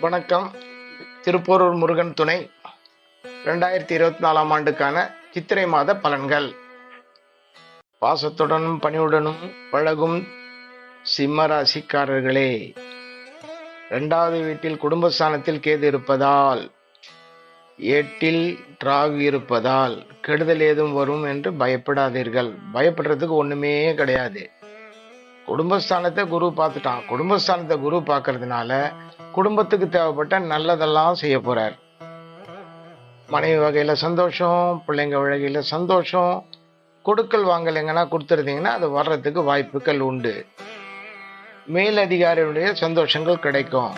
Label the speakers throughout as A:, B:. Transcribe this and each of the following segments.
A: வணக்கம். திருப்போரூர் முருகன் துணை. ரெண்டாயிரத்தி இருபத்தி நாலாம் ஆண்டுக்கான சித்திரை மாத பலன்கள். பாசத்துடனும் பணியுடனும் பழகும் சிம்ம ராசிக்காரர்களே ரெண்டாவது வீட்டில் குடும்பஸ்தானத்தில் கேது இருப்பதால் ஏட்டில் ராகு இருப்பதால் கெடுதல் ஏதும் வரும் என்று பயப்படாதீர்கள். பயப்படுறதுக்கு ஒண்ணுமே கிடையாது. குடும்பஸ்தானத்தை குரு பார்த்துட்டான். குடும்பஸ்தானத்தை குரு பார்க்கறதுனால குடும்பத்துக்கு தேவைப்பட்ட நல்லதெல்லாம் செய்ய போறார். மனைவி வகையில் சந்தோஷம் பிள்ளைங்க வகையில் சந்தோஷம். கொடுக்கல் வாங்கல் எங்கன்னா கொடுத்துருந்தீங்கன்னா அது வர்றதுக்கு வாய்ப்புகள் உண்டு. மேலதிகாரியுடைய சந்தோஷங்கள் கிடைக்கும்.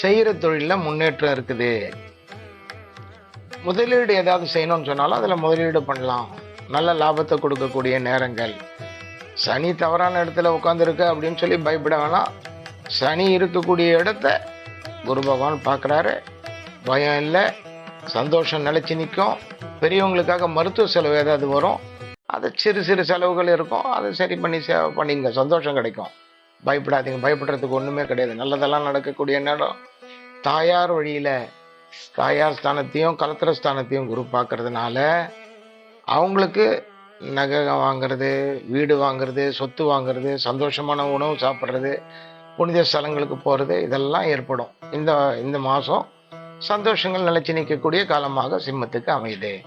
A: செய்கிற தொழிலில் முன்னேற்றம் இருக்குது. முதலீடு ஏதாவது செய்யணும்னு சொன்னாலும் அதில் முதலீடு பண்ணலாம். நல்ல லாபத்தை கொடுக்கக்கூடிய நேரங்கள். சனி தவறான இடத்துல உட்காந்துருக்கு அப்படின்னு சொல்லி பயப்பட வேணாம். சனி இருக்கக்கூடிய இடத்த குரு பகவான் பார்க்குறாரு. பயம் இல்லை சந்தோஷம் நிலச்சி நிற்கும் பெரியவங்களுக்காக மருத்துவ செலவு ஏதாவது வரும். அது சிறு சிறு செலவுகள் இருக்கும். அதை சரி பண்ணி சேவை பண்ணிங்க சந்தோஷம் கிடைக்கும். பயப்படாதீங்க பயப்படுறதுக்கு ஒன்றுமே கிடையாது. நல்லதெல்லாம் நடக்கக்கூடிய நேரம். தாயார் வழியில் தாயார் ஸ்தானத்தையும் கலத்திர ஸ்தானத்தையும் குரு பார்க்கறதுனால அவங்களுக்கு நகை வாங்குறது வீடு வாங்குறது சொத்து வாங்குறது சந்தோஷமான உணவு சாப்பிட்றது புனித ஸ்தலங்களுக்கு போகிறது இதெல்லாம் ஏற்படும். இந்த இந்த மாதம் சந்தோஷங்கள் நிலச்சி நிற்கக்கூடிய காலமாக சிம்மத்துக்கு அமையுது.